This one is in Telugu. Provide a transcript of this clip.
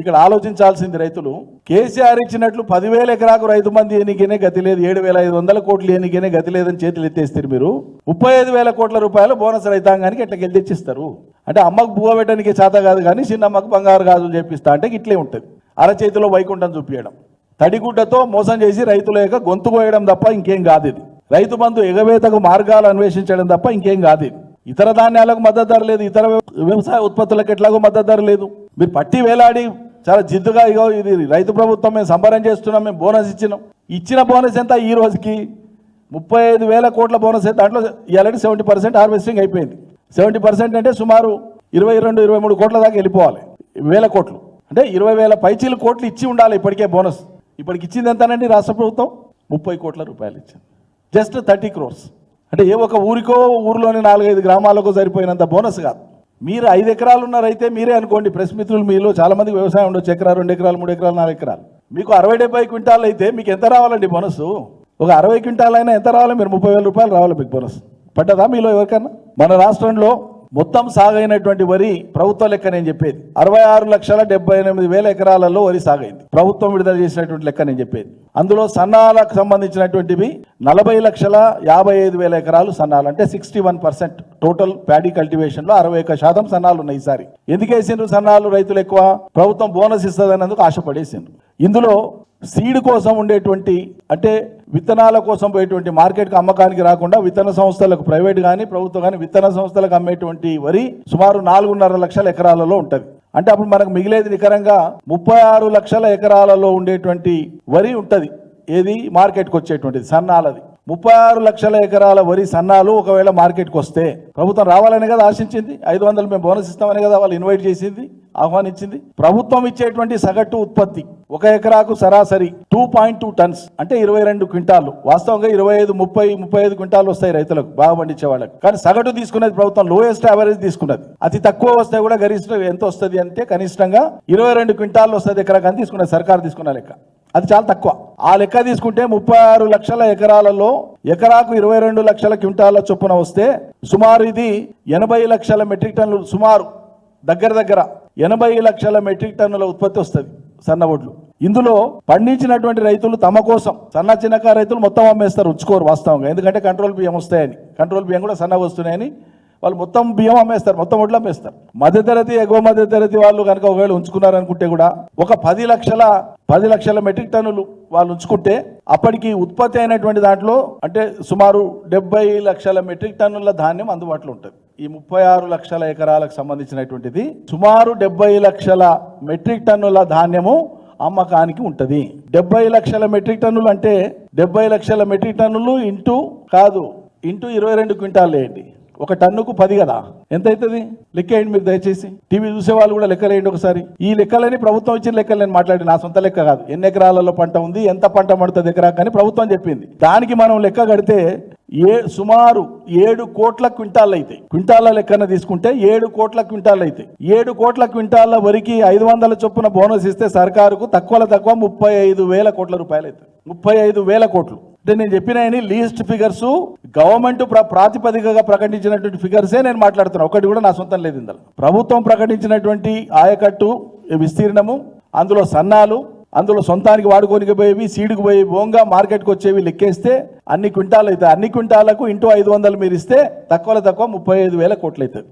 ఇక్కడ ఆలోచించాల్సింది రైతులు కేసీఆర్ ఇచ్చినట్లు పదివేల ఎకరాకు రైతు మంది ఎన్నికనే గతి లేదు ఏడు వేల ఐదు వందల కోట్లు ఎన్నికనే గతి లేదని చేతులు ఎత్తేస్తారు మీరు. ముప్పై ఐదు వేల కోట్ల రూపాయలు బోనస్ రైతాంగానికి ఎట్లా గెలి తెచ్చిస్తారు? అంటే అమ్మకు బువ్వ పెట్టడానికి చేత కాదు కానీ చిన్నమ్మకు బంగారు గాజులు చేపిస్తా అంటే ఇట్లే ఉంటుంది. అరచేతిలో వైకుంఠం చూపించడం తడిగుడ్డతో మోసం చేసి రైతుల యొక్క గొంతు కోయడం తప్ప ఇంకేం కాదు ఇది. రైతు బంధు ఎగవేతకు మార్గాలు అన్వేషించడం తప్ప ఇంకేం కాదు ఇది. ఇతర ధాన్యాలకు మద్దతు ధర లేదు ఇతర వ్యవసాయ ఉత్పత్తులకు ఎట్లాగో మద్దతు ధర లేదు. మీరు పట్టి వేలాడి చాలా జిద్దుగా ఇగో ఇది రైతు ప్రభుత్వం మేము సంబరం చేస్తున్నాం మేము బోనస్ ఇచ్చినాం. ఇచ్చిన బోనస్ ఎంత ఈ రోజుకి? ముప్పై ఐదు వేల కోట్ల బోనస్ అయితే దాంట్లో ఇలాంటి సెవెంటీ పర్సెంట్ హార్వెస్టింగ్ అయిపోయింది. సెవెంటీ పర్సెంట్ అంటే సుమారు ఇరవై రెండు ఇరవై మూడు కోట్ల దాకా వెళ్ళిపోవాలి. వేల కోట్లు. అంటే ఇరవై వేల పైచీల కోట్లు ఇచ్చి ఉండాలి ఇప్పటికే బోనస్. ఇప్పటికి ఇచ్చింది ఎంతనండి రాష్ట్ర ప్రభుత్వం? ముప్పై కోట్ల రూపాయలు ఇచ్చింది. Just thirty crores. అంటే ఏ ఒక ఊరికో ఊరిలోని నాలుగైదు గ్రామాలకు సరిపోయినంత బోనస్ కాదు. మీరు ఐదు ఎకరాలు ఉన్నారైతే మీరే అనుకోండి ప్రెస్ మిత్రులు మీలో చాలామంది వ్యవసాయం ఉండొచ్చు ఎకరా రెండు ఎకరాలు మూడు ఎకరాలు నాలుగు ఎకరాలు. మీకు అరవై డెబ్బై క్వింటాలు అయితే మీకు ఎంత రావాలండి బోనస్ ఒక అరవై క్వింటాల్ అయినా ఎంత రావాలి? మీరు ముప్పై వేల రూపాయలు రావాలి మీకు బోనస్. పడ్డదా మీలో ఎవరికన్నా? మన రాష్ట్రంలో మొత్తం సాగైనటువంటి వరి ప్రభుత్వ లెక్క నేను చెప్పేది. అరవై ఆరు లక్షల డెబ్బై ఎనిమిది వేల ఎకరాలలో వరి సాగైంది. ప్రభుత్వం విడుదల చేసినటువంటి లెక్క నేను చెప్పేది. అందులో సన్నాలకు సంబంధించినటువంటివి నలభై లక్షల యాభై ఐదు వేల ఎకరాలు సన్నాలు అంటే sixty one percent total paddy కల్టివేషన్లో అరవై ఒక్క శాతం సన్నాలు ఉన్నాయి ఈసారి ఎందుకు వేసిండ్రు సన్నాలు రైతులు ఎక్కువ? ప్రభుత్వం బోనస్ ఇస్తుందన్నందుకు ఆశపడేసిండ్రు. ఇందులో సీడ్ కోసం ఉండేటువంటి అంటే విత్తనాల కోసం పోయేటువంటి మార్కెట్కి అమ్మకానికి రాకుండా విత్తన సంస్థలకు ప్రైవేట్ కానీ ప్రభుత్వం కానీ విత్తన సంస్థలకు అమ్మేటువంటి వరి సుమారు నాలుగున్నర లక్షల ఎకరాలలో ఉంటుంది. అంటే అప్పుడు మనకు మిగిలేది నికరంగా ముప్పై ఆరు లక్షల ఎకరాలలో ఉండేటువంటి వరి ఉంటుంది. ఏది? మార్కెట్కి వచ్చేటువంటిది సన్నాలది. ముప్పై ఆరు లక్షల ఎకరాల వరి సన్నాలు ఒకవేళ మార్కెట్కి వస్తే ప్రభుత్వం రావాలని కదా ఆశించింది. ఐదు వందలు మేము బోనస్ ఇస్తామని కదా వాళ్ళు ఇన్వైట్ చేసింది ఆహ్వానించింది. ప్రభుత్వం ఇచ్చేటువంటి సగటు ఉత్పత్తి ఒక ఎకరాకు సరాసరి టూ పాయింట్ టూ టన్స్ అంటే ఇరవై రెండు క్వింటాలు. వాస్తవంగా ఇరవై ఐదు ముప్పై ముప్పై ఐదు క్వింటాలు వస్తాయి రైతులకు బాగా పండించే వాళ్ళకి. కానీ సగటు తీసుకునేది ప్రభుత్వం లోయెస్ట్ యావరేజ్ తీసుకున్నది. అతి తక్కువ వస్తే కూడా గరిష్ట ఎంత వస్తుంది అంటే కనిష్టంగా ఇరవై రెండు క్వింటాలు వస్తుంది ఎకరా తీసుకున్నది సర్కారు తీసుకున్న లెక్క. అది చాలా తక్కువ. ఆ లెక్క తీసుకుంటే ముప్పై ఆరు లక్షల ఎకరాలలో ఎకరాకు ఇరవై రెండు లక్షల క్వింటాల చొప్పున వస్తే సుమారు ఇది ఎనభై లక్షల మెట్రిక్ టన్నులు సుమారు దగ్గర దగ్గర ఎనభై లక్షల మెట్రిక్ టన్నుల ఉత్పత్తి వస్తుంది సన్న వడ్లు. ఇందులో పండించినటువంటి రైతులు తమ కోసం సన్న చిన్నక రైతులు మొత్తం అమ్మేస్తారు ఉంచుకోరు వాస్తవంగా. ఎందుకంటే కంట్రోల్ బియ్యం వస్తాయని. కంట్రోల్ బియ్యం కూడా సన్నగా వస్తున్నాయని వాళ్ళు మొత్తం బియ్యం అమ్మేస్తారు మొత్తం ఒడ్లు అమ్మేస్తారు. మధ్యతరగతి ఎగువ మధ్యతరగతి వాళ్ళు కనుక ఒకవేళ ఉంచుకున్నారనుకుంటే కూడా ఒక పది లక్షల పది లక్షల మెట్రిక్ టన్నులు వాళ్ళు ఉంచుకుంటే అప్పటికి ఉత్పత్తి అయినటువంటి దాంట్లో అంటే సుమారు డెబ్బై లక్షల మెట్రిక్ టన్నుల ధాన్యం అందుబాటులో ఉంటుంది. ఈ ముప్పై ఆరు లక్షల ఎకరాలకు సంబంధించినటువంటిది సుమారు డెబ్బై లక్షల మెట్రిక్ టన్నుల ధాన్యము అమ్మకానికి ఉంటుంది. డెబ్బై లక్షల మెట్రిక్ టన్నులు అంటే డెబ్బై లక్షల మెట్రిక్ టన్నులు ఇంటూ కాదు ఇంటూ ఇరవై రెండు క్వింటాల్ వేయండి. ఒక టన్నుకు పది కదా? ఎంత అవుతుంది లెక్కేయండి మీరు దయచేసి. టీవీ చూసే వాళ్ళు కూడా లెక్కలేయండి ఒకసారి. ఈ లెక్కలని ప్రభుత్వం ఇచ్చిన లెక్కలు నేను మాట్లాడి నా సొంత లెక్క కాదు. ఎన్ని ఎకరాలలో పంట ఉంది ఎంత పంట పడుతుంది ఎకరా కానీ ప్రభుత్వం చెప్పింది. దానికి మనం లెక్క కడితే ఏ సుమారు ఏడు కోట్ల క్వింటాల్ అయితే క్వింటాల లెక్కన తీసుకుంటే ఏడు కోట్ల క్వింటాల్ అయితే ఏడు కోట్ల క్వింటాల వరకు ఐదు వందల చొప్పున బోనస్ ఇస్తే సర్కారుకు తక్కువలో తక్కువ ముప్పై ఐదు వేల కోట్ల రూపాయలు అవుతాయి ముప్పై ఐదు వేల కోట్లు. అంటే నేను చెప్పిన లీస్ట్ ఫిగర్స్ గవర్నమెంట్ ప్ర ప్రాతిపదికగా ప్రకటించినటువంటి ఫిగర్సే నేను మాట్లాడుతున్నా. ఒకటి కూడా నా సొంతం లేదు ఇందులో. ప్రభుత్వం ప్రకటించినటువంటి ఆయకట్టు విస్తీర్ణము అందులో సన్నాలు అందులో సొంతానికి వాడుకోనికి పోయేవి సీడుకు పోయి బోంగా మార్కెట్కి వచ్చేవి లెక్కేస్తే అన్ని క్వింటాలు అవుతాయి అన్ని క్వింటాలకు ఇంటూ ఐదు వందలు మీరు ఇస్తే తక్కువలో తక్కువ ముప్పై ఐదు వేల కోట్లు అవుతుంది